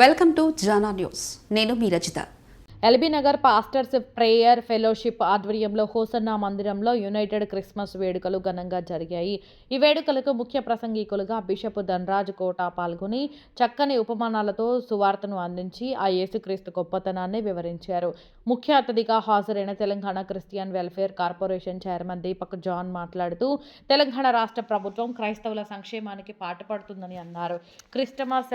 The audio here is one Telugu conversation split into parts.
Welcome to Jana news. నేను మీ Rachita. LB Nagar pastors prayer fellowship ఆధ్వర్యంలో హోసన్నా మందిరంలో యునైటెడ్ క్రిస్మస్ వేడుకలు ఘనంగా జరిగాయి. ఈ వేడుకలకు ముఖ్య ప్రసంగికులుగా బిషప్ ధనరాజ్ కోట పాల్గొని చక్కని ఉపమానాలతో సువార్తను అందించి ఆ యేసుక్రీస్తు గొప్పతనాన్ని వివరించారు. ముఖ్య అతిథిగా హాజరైన Telangana Christian welfare corporation chairman Deepak John మాట్లాడుతూ తెలంగాణ రాష్ట్ర ప్రభుత్వం క్రైస్తవుల సంక్షేమానికి పాటుపడుతుందని అన్నారు. క్రిస్టమస్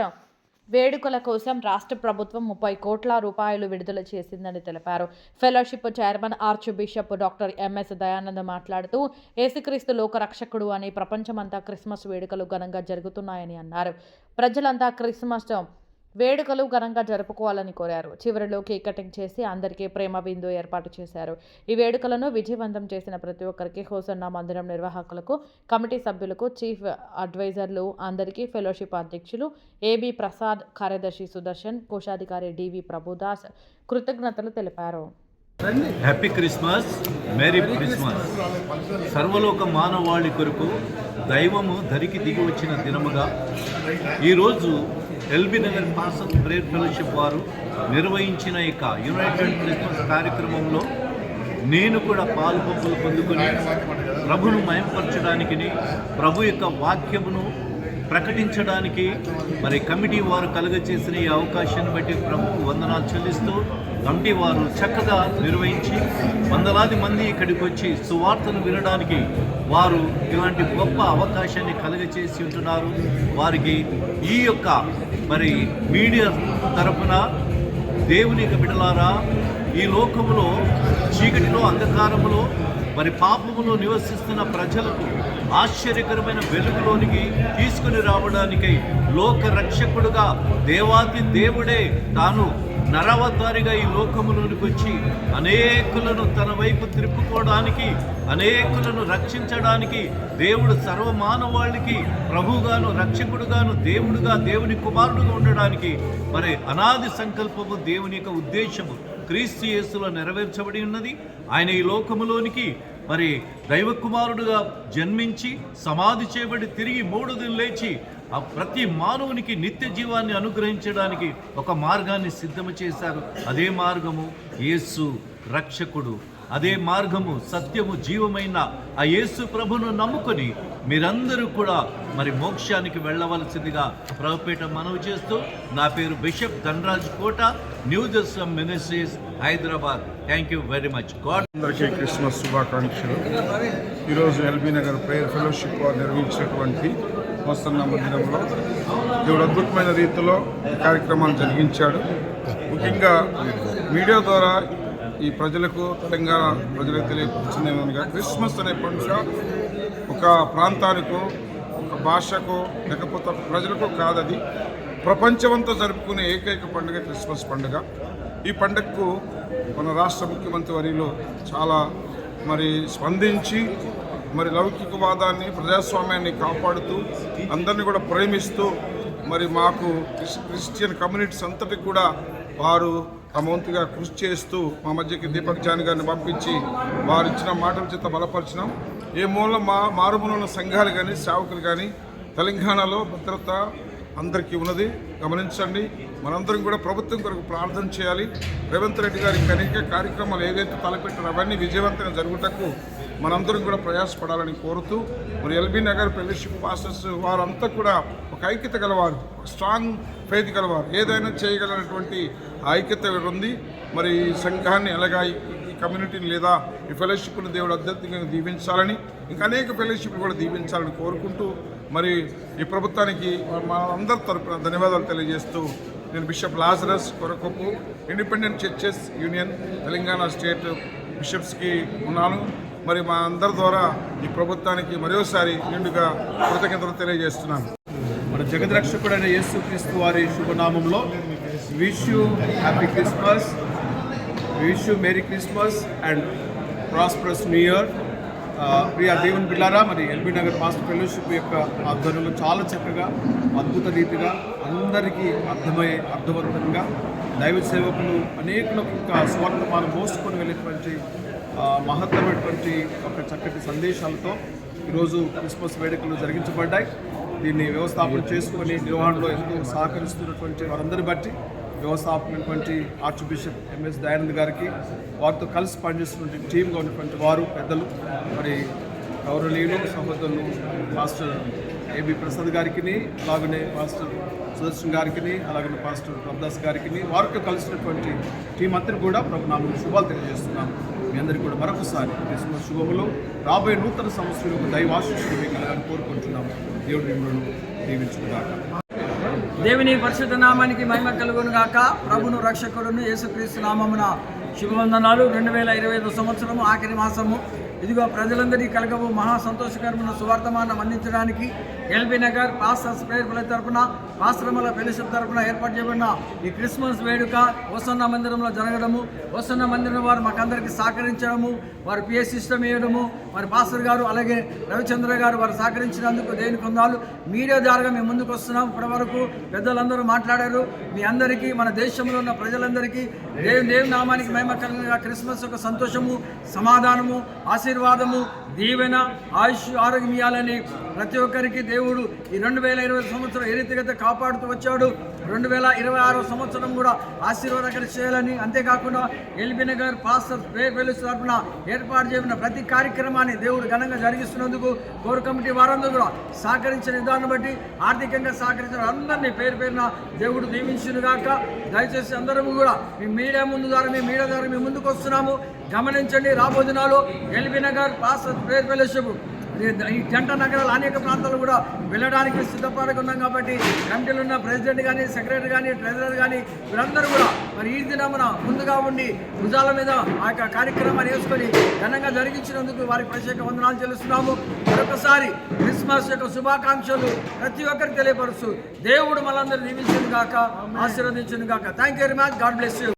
వేడుకల కోసం రాష్ట్ర ప్రభుత్వం ముప్పై కోట్ల రూపాయలు విడుదల చేసిందని తెలిపారు. Fellowship chairman arch bishop doctor MS Dayanand మాట్లాడుతూ ఏసుక్రీస్తు లోకరక్షకుడు అని ప్రపంచమంతా క్రిస్మస్ వేడుకలు ఘనంగా జరుగుతున్నాయని అన్నారు. ప్రజలంతా క్రిస్మస్ వేడుకలు ఘనంగా జరుపుకోవాలని కోరారు. చివరిలో కేక్ కటింగ్ చేసి అందరికీ ప్రేమ బిందు ఏర్పాటు చేశారు. ఈ వేడుకలను విజయవంతం చేసిన ప్రతి ఒక్కరికి హోసన్న మందిరం నిర్వాహకులకు కమిటీ సభ్యులకు చీఫ్ అడ్వైజర్లు అందరికీ ఫెలోషిప్ అధ్యక్షులు ఏబి ప్రసాద్ కార్యదర్శి సుదర్శన్ కోశాధికారి డివి ప్రభుదాస్ కృతజ్ఞతలు తెలిపారు. హ్యాపీ క్రిస్మస్ మేరీ క్రిస్మస్ సర్వలోక మానవాళి కొరకు దైవము ధరికి దిగి వచ్చిన దినముగా ఈరోజు LB Nagar pastors prayer fellowship వారు నిర్వహించిన ఇక యునైటెడ్ క్రిస్మస్ కార్యక్రమంలో నేను కూడా పాలు పంపులు పొందుకొని ప్రభును మయంపరచడానికి ప్రభు యొక్క వాక్యమును ప్రకటించడానికి మరి కమిటీ వారు కలుగచేసిన ఈ అవకాశాన్ని బట్టి ప్రభుత్వ వందనాలు చెల్లిస్తూ కమిటీ వారు చక్కగా నిర్వహించి వందలాది మంది ఇక్కడికి వచ్చి సువార్తను వినడానికి వారు ఇలాంటి గొప్ప అవకాశాన్ని కలుగచేసి ఉంటున్నారు. వారికి ఈ యొక్క మరి మీడియా తరపున దేవుని యొక్క బిడలారా ఈ లోకములో చీకటిలో అంధకారములో మరి పాపములో నివసిస్తున్న ప్రజలకు ఆశ్చర్యకరమైన వెలుగులోనికి తీసుకుని రావడానికై లోక రక్షకుడుగా దేవాతి దేవుడే తాను నరవతారిగా ఈ లోకములోనికి వచ్చి అనేకులను తన వైపు తిప్పుకోవడానికి అనేకులను రక్షించడానికి దేవుడు సర్వమానవాళికి ప్రభుగాను రక్షకుడుగాను దేవుడుగా దేవుని కుమారుడుగా ఉండడానికి మరి అనాది సంకల్పము దేవుని యొక్క ఉద్దేశము క్రీస్తు యేసులో నెరవేర్చబడి ఉన్నది. ఆయన ఈ లోకములోనికి మరి దైవకుమారుడుగా జన్మించి సమాధి చేయబడి తిరిగి మూడు దిన లేచి ఆ ప్రతి మానవునికి నిత్య జీవాన్ని అనుగ్రహించడానికి ఒక మార్గాన్ని సిద్ధము చేశారు. అదే మార్గము యేసు రక్షకుడు. అదే మార్గము సత్యము జీవమైన ఆ యేసు ప్రభును నమ్ముకొని మీరందరూ కూడా మరి మోక్షానికి వెళ్ళవలసిందిగా ప్రభుపేట మనవి చేస్తూ నా పేరు bishop Dhanraj Kota new Jerusalem ministries Hyderabad. Thank you very much God అందరికీ క్రిస్మస్ శుభాకాంక్షలు. ఈరోజు ఎల్బీ నగర్ ప్రేయర్ ఫెలోషిప్ వారు నిర్వహించినటువంటి వస్తున్న మందిరంలో దేవుడు అద్భుతమైన రీతిలో కార్యక్రమాలు జరిగించాడు. ముఖ్యంగా మీడియా ద్వారా ఈ ప్రజలకు తెలంగాణ ప్రజలకు తెలియపరిచిందేమనగా క్రిస్మస్ అనే పండుగ ఒక ప్రాంతానికో ఒక భాషకో లేకపోతే ప్రజలకు కాదది ప్రపంచమంతా జరుపుకునే ఏకైక పండుగ క్రిస్మస్ పండుగ. ఈ పండుగకు మన రాష్ట్ర ముఖ్యమంత్రి వరిలో చాలా మరి స్పందించి మరి లౌకికవాదాన్ని ప్రజాస్వామ్యాన్ని కాపాడుతూ అందరినీ కూడా ప్రేమిస్తూ మరి మాకు క్రిస్టియన్ కమ్యూనిటీస్ అంతటికి కూడా వారు తమ వంతుగా కృషి చేస్తూ మా మధ్యకి దీపక్ జాన్ గారిని పంపించి వారు ఇచ్చిన మాటల చేత బలపరిచినాం. ఏ మూల మా మారుమూల ఉన్న సంఘాలు కానీ సేవకులు కానీ తెలంగాణలో భద్రత అందరికీ ఉన్నది. గమనించండి మనందరం కూడా ప్రభుత్వం కొరకు ప్రార్థన చేయాలి. రేవంత్ రెడ్డి గారి అనేక కార్యక్రమాలు ఏదైతే తలపెట్టారో అవన్నీ విజయవంతంగా జరుగుటకు మనందరం కూడా ప్రయాసపడాలని కోరుతూ మరి ఎల్బీ నగర్ ఫెలోషిప్ పాస్టర్స్ వారంతా కూడా ఒక ఐక్యత గలవారు స్ట్రాంగ్ ఫెయిత్ గలవారు. ఏదైనా చేయగలనటువంటి ఐక్యత ఉంది. మరి ఈ సంఘాన్ని ఎలాగా ఈ కమ్యూనిటీని లేదా ఈ ఫెలోషిప్ను దేవుడు అత్యధికంగా దీవించాలని ఇంకా అనేక ఫెలోషిప్లు కూడా దీవించాలని కోరుకుంటూ మరి ఈ ప్రభుత్వానికి మా అందరి తరపున ధన్యవాదాలు తెలియజేస్తూ నేను bishop Lazarus Korakoppu independent churches union Telangana state బిషప్స్కి ఉన్నాను. మరి మా అందరి ద్వారా ఈ ప్రభుత్వానికి మరోసారి నిండుగా కృతజ్ఞతలు తెలియజేస్తున్నాను. మన జగద్రక్షకుడైన యేసుక్రీస్తు వారి శుభనామంలో wish you happy Christmas wish you merry Christmas and prosperous new year. Priya దేవుని పిల్లారా మరి ఎల్బీ నగర్ మాస్టర్ ఫెలోషిప్ యొక్క ఆధ్వర్యంలో చాలా చక్కగా అద్భుత రీతిగా అందరికీ అర్థమయ్యే అర్థవంతంగా దైవ సేవకులు అనేకులకు ఒక స్వర్ణమానం మోసుకొని వెళ్ళేటువంటి మహత్తరమైనటువంటి ఒక చక్కటి సందేశాలతో ఈరోజు క్రిస్మస్ వేడుకలు జరిగించబడ్డాయి. దీన్ని వ్యవస్థాపన చేసుకొని నిర్వహణలో ఎంతో సహకరిస్తున్నటువంటి వారందరిని బట్టి వ్యవస్థాపనటువంటి ఆర్చ్ బిషప్ ఎంఎస్ దయానంద్ గారికి వారితో కలిసి పనిచేస్తున్నటువంటి టీంగా ఉన్నటువంటి వారు పెద్దలు మరి గౌరవనీయులు సహోదరులు మాస్టర్ ఏబి ప్రసాద్ గారికి అలాగనే మాస్టర్ సుదర్శన్ గారికి అలాగనే పాస్టర్ ప్రభదాస్ గారికి వారితో కలిసినటువంటి టీం అంతా కూడా ప్రభు నామని శుభాలు తెలియజేస్తున్నాను మీ అందరికీ కూడా మరొకసారి క్రిస్మస్ శుభములు. రాబోయే నూతన సంవత్సరం దైవాశిష్యులు మీకు కలగాలని కోరుకుంటున్నాము. దేవుడు మిమ్మల్ని దీవించుకున్నాక దేవుని పరిశుద్ధ నామానికి మహిమ కలుగును గాక ప్రభును రక్షకుడును యేసుక్రీస్తు నామమున శుభవందనాలు. రెండు వేల ఇరవై ఐదు సంవత్సరము ఆఖరి మాసము. ఇదిగో ప్రజలందరికీ కలగవు. మహా సంతోషకరమైన సువార్తమానం అందించడానికి ఎల్బీ నగర్ పాస్టర్స్ ప్రేయర్ తరపున ఆశ్రమాల ఫెలోషిప్ తరపున ఏర్పాటు చేయబడిన ఈ క్రిస్మస్ వేడుక వసన్న మందిరంలో జరగడము వసన్న మందిరం వారు మాకందరికీ సహకరించడము వారు పిఎస్ సిస్టమ్ వేయడము వారి పాస్టర్ గారు అలాగే రవిచంద్ర గారు వారు సహకరించినందుకు దేని కొందాలు. మీడియా ద్వారా మేము ముందుకు వస్తున్నాం. ఇప్పటివరకు పెద్దలందరూ మాట్లాడారు. మీ అందరికీ మన దేశంలో ఉన్న ప్రజలందరికీ దేవు దేవు నామానికి మహిమ కలిగిన క్రిస్మస్ యొక్క సంతోషము సమాధానము ఆశ ఆశీర్వాదము దీవెన ఆయుష్ ఆరోగ్యం ఇవ్వాలని ప్రతి ఒక్కరికి దేవుడు ఈ రెండు వేల ఇరవై సంవత్సరం ఏ రీతిగా కాపాడుతూ వచ్చాడు రెండు వేల ఇరవై ఆరో సంవత్సరం కూడా ఆశీర్వాదకర చేయాలని. అంతేకాకుండా ఎల్బీ నగర్ పాస్టర్ పేరు తరఫున ఏర్పాటు చేసిన ప్రతి కార్యక్రమాన్ని దేవుడు ఘనంగా జరిగిస్తున్నందుకు కోర్ కమిటీ వారందరూ కూడా సహకరించిన విధానం బట్టి ఆర్థికంగా సహకరించిన అందరినీ పేరు పేరున దేవుడు దీవించునుగాక. దయచేసి అందరము కూడా మీ మీడియా ముందు ద్వారా మీ మీడియా ద్వారా మీ ముందుకు వస్తున్నాము. గమనించండి రాబో దినాలు LB Nagar pastor prayer fellowship. ఈ జంట నగరాలు అనేక ప్రాంతాలు కూడా వెళ్ళడానికి సిద్ధపడుకున్నాం కాబట్టి కమిటీలో ఉన్న ప్రెసిడెంట్ కానీ సెక్రటరీ కానీ ట్రెజరర్ కానీ వీరందరూ కూడా మరి ఈ దినమున ముందుగా ఉండి భుజాల మీద ఆ యొక్క కార్యక్రమాన్ని వేసుకొని ఘనంగా జరిగించినందుకు వారికి ప్రత్యేక వందనాలు చెల్లిస్తున్నాము. మరొకసారి క్రిస్మస్ యొక్క శుభాకాంక్షలు ప్రతి ఒక్కరికి తెలియపరుస్తూ దేవుడు మనందరూ దీవించును గాక ఆశీర్వదించును గాక. Thank you very much God bless you